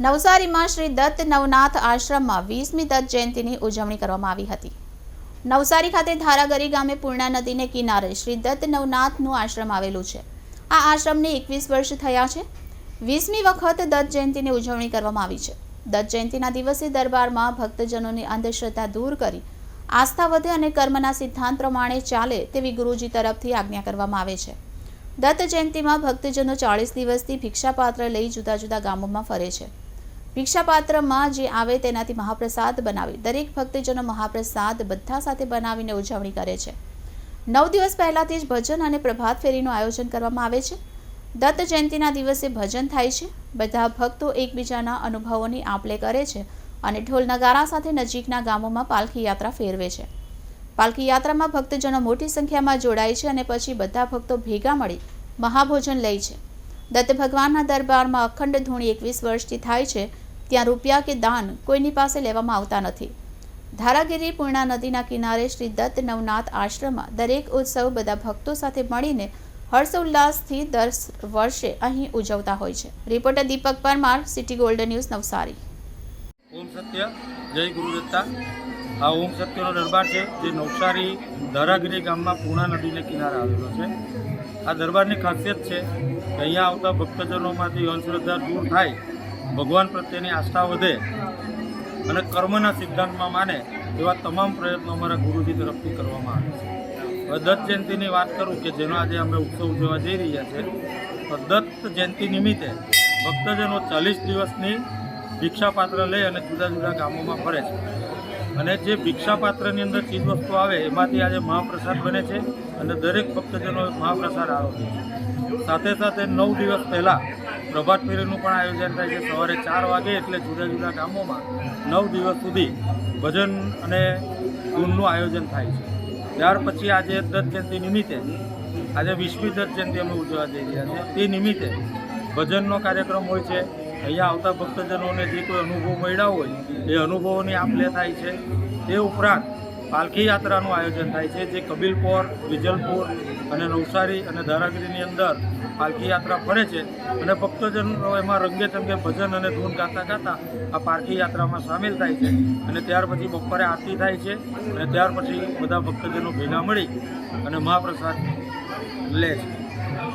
નવસારીમાં શ્રી દત્ત નવનાથ આશ્રમમાં વીસમી દત્ત જયંતિની ઉજવણી કરવામાં આવી હતી. નવસારી ખાતે ધારાગરી ગામે પૂર્ણા નદીને કિનારે શ્રી દત્ત નવનાથનું આશ્રમ આવેલું છે. આ આશ્રમને એકવીસ વર્ષ થયા છે. વીસમી વખત દત્ત જયંતિની ઉજવણી કરવામાં આવી છે. દત્ત જયંતિના દિવસે દરબારમાં ભક્તજનોની અંધશ્રદ્ધા દૂર કરી આસ્થા વધે અને કર્મના સિદ્ધાંત પ્રમાણે ચાલે તેવી ગુરુજી તરફથી આજ્ઞા કરવામાં આવે છે. દત્ત જયંતિમાં ભક્તજનો ચાળીસ દિવસથી ભિક્ષાપાત્ર લઈ જુદા જુદા ગામોમાં ફરે છે. ભિક્ષાપાત્રમાં જે આવે તેનાથી મહાપ્રસાદ બનાવી. દરેક ભક્તજનો મહાપ્રસાદ બધા સાથે બનાવીને ઉજવણી કરે છે. નવ દિવસ પહેલાંથી જ ભજન અને પ્રભાત ફેરીનું આયોજન કરવામાં આવે છે. દત્ત જયંતિના દિવસે ભજન થાય છે. બધા ભક્તો એકબીજાના અનુભવોની આપલે કરે છે અને ઢોલ નગારા સાથે નજીકના ગામોમાં પાલખી યાત્રા ફેરવે છે. પાલખી યાત્રામાં ભક્તજનો મોટી સંખ્યામાં જોડાય છે અને પછી બધા ભક્તો ભેગા મળી મહાભોજન લે છે. દત્ત ભગવાનના દરબારમાં અખંડ ધૂણી એકવીસ વર્ષથી થાય છે. ત્યાં રૂપિયા કે દાન કોઈની પાસે લેવામાં આવતા નથી. ધારાગીરી પૂર્ણા નદીના કિનારે શ્રી દત્ત નવનાથ આશ્રમમાં દરેક ઉત્સવ બધા ભક્તો સાથે મળીને હર્ષોલ્લાસથી દર વર્ષે અહીં ઉજવતા હોય છે. Reporter Deepak Parmar, city golden news, Navsari. ઓમ સત્ય, જય ગુરુદત્તા આ ઓમ સત્યનો દરબાર છે જે નવસારી ધારાગીરી ગામમાં પૂર્ણા નદીને કિનારે આવેલો છે. આ દરબારની ખાસિયત છે અહીંયા આવતા ભક્તજનોમાંથી અંધશ્રદ્ધા દૂર થાય ભગવાન પ્રત્યેની આસ્થા વધે અને કર્મના સિદ્ધાંતમાં માને એવા તમામ પ્રયત્નો અમારા ગુરુજી તરફથી કરવામાં આવે છે. દત્ત જયંતિની વાત કરું કે જેનો આજે અમે ઉત્સવ ઉજવવા જઈ રહ્યા છે, તો દત્ત જયંતિ નિમિત્તે ભક્તજનો ચાલીસ દિવસની દીક્ષાપાત્ર લઈ અને જુદા જુદા ગામોમાં ફરે છે. અને જે ભિક્ષાપાત્રની અંદર ચીજવસ્તુ આવે, એમાંથી આજે મહાપ્રસાદ બને છે અને દરેક ભક્તજનો મહાપ્રસાદ આરોગે છે. સાથે સાથે નવ દિવસ પહેલાં પ્રભાત ફેરીનું પણ આયોજન થાય છે. સવારે ચાર વાગે એટલે જુદા જુદા ગામોમાં નવ દિવસ સુધી ભજન અને ધૂનનું આયોજન થાય છે. ત્યાર પછી આજે દત્ત જયંતિ નિમિત્તે, આજે વિશ્વી દત્ત જયંતિ અમે ઉજવવા જઈ રહ્યા છીએ. તે નિમિત્તે ભજનનો કાર્યક્રમ હોય છે. અહીંયા આવતા ભક્તજનોને જે કોઈ અનુભવ મળ્યા હોય, એ અનુભવોની આપ લે થાય છે. તે ઉપરાંત પાલખી યાત્રાનું આયોજન થાય છે, જે કબીલપોર, વિજલપુર અને નવસારી અને ધારાગીરીની અંદર પાલખી યાત્રા ફરે છે. અને ભક્તજનો એમાં રંગે ચંગે ભજન અને ધૂન ગાતા ગાતા આ પાલખી યાત્રામાં સામેલ થાય છે. અને ત્યાર પછી બપોરે આરતી થાય છે અને ત્યાર પછી બધા ભક્તજનો ભેગા મળી અને મહાપ્રસાદ લે છે.